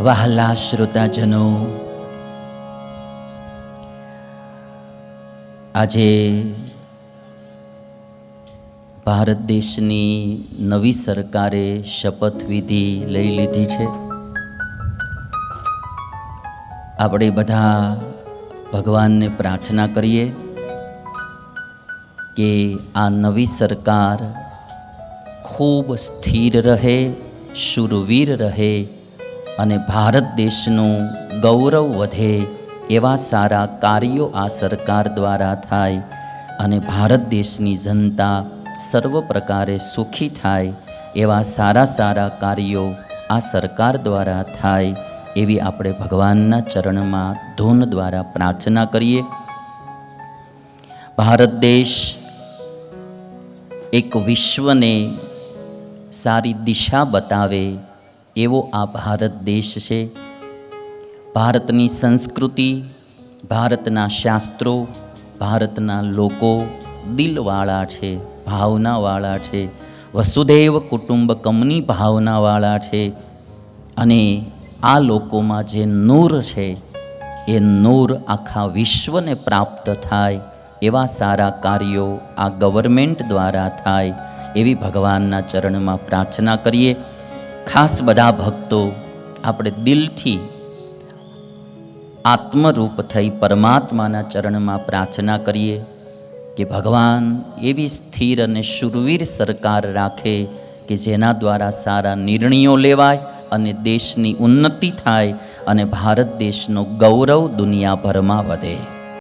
વહાલા શ્રોતાજનો. આજે ભારત દેશની નવી સરકારે શપથવિધિ લઈ લીધી છે. આપણે બધા ભગવાનને પ્રાર્થના કરીએ કે આ નવી સરકાર ખૂબ સ્થિર રહે શુરવીર રહે અને ભારત દેશનું ગૌરવ વધે એવા સારા કાર્યો આ સરકાર દ્વારા થાય અને ભારત દેશની જનતા સર્વ પ્રકારે સુખી થાય એવા સારા સારા કાર્યો આ સરકાર દ્વારા થાય એવી આપણે ભગવાનના ચરણમાં ધૂન દ્વારા પ્રાર્થના કરીએ. ભારત દેશ એક વિશ્વને સારી દિશા બતાવે એવો આ ભારત દેશ છે. ભારતની સંસ્કૃતિ, ભારતના શાસ્ત્રો, ભારતના લોકો દિલવાળા છે, ભાવનાવાળા છે, વસુદેવ કુટુંબકમની ભાવનાવાળા છે અને આ લોકોમાં જે નૂર છે, એ નૂર આખા વિશ્વને પ્રાપ્ત થાય એવા સારા કાર્યો આ ગવર્મેન્ટ દ્વારા થાય એવી ભગવાનના ચરણમાં પ્રાર્થના કરીએ. ખાસ બધા ભક્તો આપણે દિલથી આત્મરૂપ થઈ પરમાત્માના ચરણમાં પ્રાર્થના કરીએ કે ભગવાન એવી સ્થિર અને શુરવીર સરકાર રાખે કે જેના દ્વારા સારા નિર્ણયો લેવાય અને દેશની ઉન્નતિ થાય અને ભારત દેશનો ગૌરવ દુનિયાભરમાં વધે.